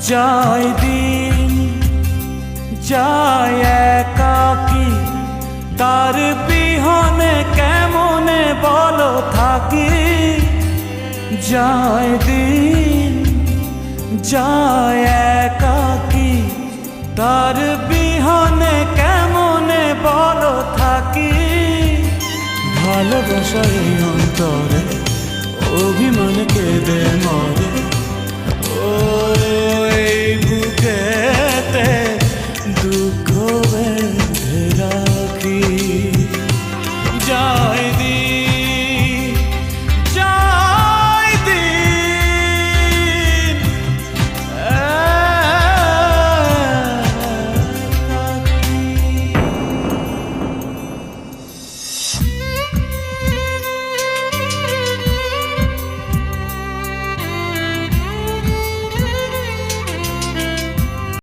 যায় দিন, যায় একাকি তার বিহনে কেমনে বলো থাকি? যায় দিন, যায় একাকি তার বিহনে কেমনে বলো থাকি? ভালোবাসার